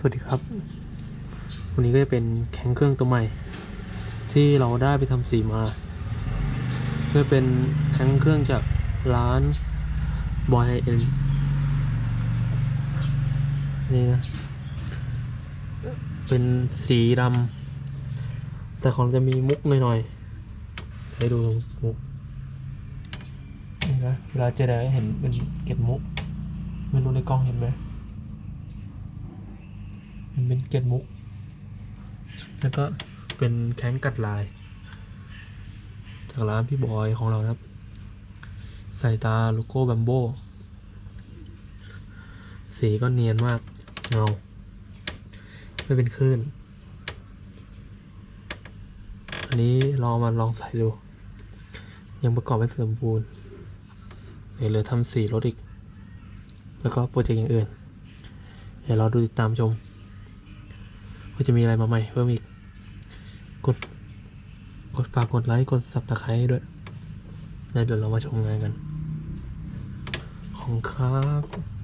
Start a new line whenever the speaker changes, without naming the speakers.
สวัสดีครับ วันนี้ก็จะเป็นแข็งเครื่องตัวใหม่ ที่เราได้ไปทำสีมาเพื่อเป็นแข็งเครื่องจากร้านบอยเอ็นนี่นะ เป็นสีดำแต่ของจะมีมุกหน่อยๆให้ดูมุกนี่นะเวลาเจไดเห็นเป็นเก็บมุกไม่รู้ในกล้องเห็นไหม มันเป็นเกล็ดมุก แล้วก็เป็นแข้งกัดลาย จากร้านพี่บอยของเรานะครับ ใส่ตาโลโก้แบมโบสีก็เนียนมากเงาไม่เป็นคลื่น อันนี้ลองมาลองใส่ดู ยังประกอบไม่สมบูรณ์เดี๋ยวเหลือทำสีรถอีก แล้วก็โปรเจกต์อย่างอื่น เดี๋ยวเราดูติดตามชม ว่าจะมีอะไรมาใหม่เพิ่มอีก กด กดฝากกดไลค์ กดสับตะไคร้ด้วยแล้วเดี๋ยวเรามาชมงานกัน ของครับ